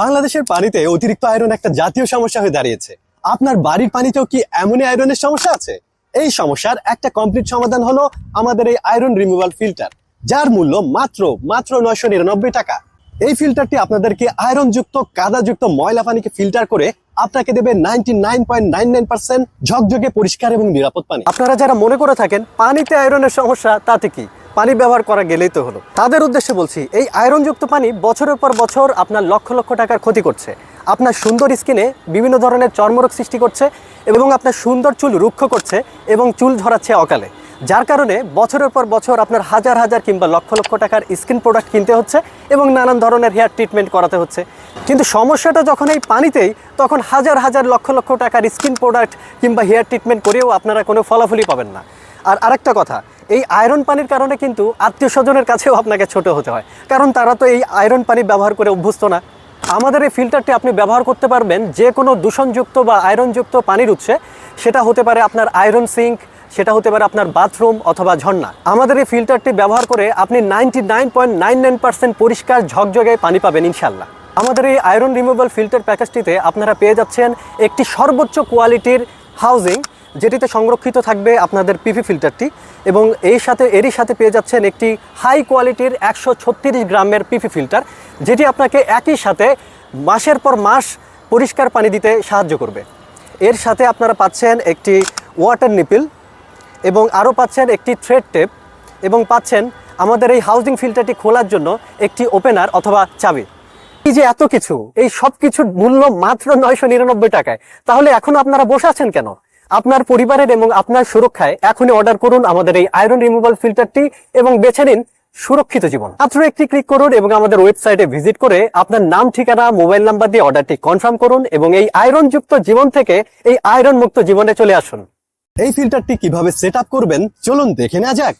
বাংলাদেশের পানিতে অতিরিক্ত আয়রন একটা জাতীয় সমস্যা হয়ে দাঁড়িয়েছে। আপনার বাড়ির পানিতেও কি এমনই আয়রনের সমস্যা আছে? এই সমস্যার একটা কমপ্লিট সমাধান হলো আমাদের এই আয়রন রিমুভাল ফিল্টার যার মূল্য মাত্র মাত্র নয়শো নিরানব্বই টাকা। এই ফিল্টারটি আপনাদেরকে আয়রন যুক্ত কাদাযুক্ত ময়লা পানিকে ফিল্টার করে আপনাকে দেবে ninety nine point nine nine percent ঝকঝকে পরিষ্কার এবং নিরাপদ পানি। আপনারা যারা মনে করে থাকেন পানিতে আয়রনের সমস্যা, তাতে কি? পানি ব্যবহার করা গেলেই তো হলো। তাদের উদ্দেশ্যে বলছি, এই আয়রনযুক্ত পানি বছরের পর বছর আপনার লক্ষ লক্ষ টাকার ক্ষতি করছে। আপনার সুন্দর স্কিনে বিভিন্ন ধরনের চর্মরোগ সৃষ্টি করছে এবং আপনার সুন্দর চুল রুক্ষ করছে এবং চুল ঝরাচ্ছে অকালে। যার কারণে বছরের পর বছর আপনার হাজার হাজার কিংবা লক্ষ লক্ষ টাকার স্কিন প্রোডাক্ট কিনতে হচ্ছে এবং নানান ধরনের হেয়ার ট্রিটমেন্ট করাতে হচ্ছে। কিন্তু সমস্যাটা যখন এই পানিতেই, তখন হাজার হাজার লক্ষ লক্ষ টাকার স্কিন প্রোডাক্ট কিংবা হেয়ার ট্রিটমেন্ট করেও আপনারা কোনো ফলাফলই পাবেন না। আর আরেকটা কথা এই আয়রন পানির কারণে কিন্তু আত্মীয় স্বজনের কাছেও আপনাকে ছোট হতে হয়। কারণ তারা তো এই আয়রন পানি ব্যবহার করে অভ্যস্ত না। আমাদের এই ফিল্টারটি আপনি ব্যবহার করতে পারবেন যে কোনো দূষণযুক্ত বা আয়রনযুক্ত পানির উৎসে। সেটা হতে পারে আপনার আয়রন সিঙ্ক, সেটা হতে পারে আপনার বাথরুম অথবা ঝর্ণা। আমাদের এই ফিল্টারটি ব্যবহার করে আপনি ninety nine point nine nine percent পরিষ্কার ঝকঝকে পানি পাবেন ইনশাল্লাহ আমাদের এই আয়রন রিমুভাল ফিল্টার প্যাকেজটিতে আপনারা পেয়ে যাচ্ছেন একটি সর্বোচ্চ কোয়ালিটির হাউজিং যেটিতে সংরক্ষিত থাকবে আপনাদের পিপি ফিল্টারটি এবং এই সাথে, এরই সাথে পেয়ে যাচ্ছেন একটি হাই কোয়ালিটির একশো ছত্রিশ গ্রামের পিপি ফিল্টার যেটি আপনাকে একই সাথে মাসের পর মাস পরিষ্কার পানি দিতে সাহায্য করবে। এর সাথে আপনারা পাচ্ছেন একটি ওয়াটার নিপিল এবং আরও পাচ্ছেন একটি থ্রেড টেপ এবং পাচ্ছেন আমাদের এই হাউজিং ফিল্টারটি খোলার জন্য একটি ওপেনার অথবা চাবি। এই যে এত কিছু, এই সব কিছুর মূল্য মাত্র নয়শো নিরানব্বই টাকায়, তাহলে এখন আপনারা বসে আছেন কেন? আপনার পরিবারের এবং আপনার সুরক্ষায় এখনই অর্ডার করুন আমাদের এই আয়রন রিমুভাল ফিল্টারটি এবং বেছে নিন সুরক্ষিত জীবন। মাত্র একটি ক্লিক করুন এবং আমাদের ওয়েবসাইটে ভিজিট করে আপনার নাম, ঠিকানা মোবাইল নাম্বার দিয়ে অর্ডারটি কনফার্ম করুন এবং এই আয়রন যুক্ত জীবন থেকে এই আয়রন মুক্ত জীবনে চলে আসুন। এই ফিল্টারটি কীভাবে সেট করবেন? চলুন দেখে নেওয়া যাক।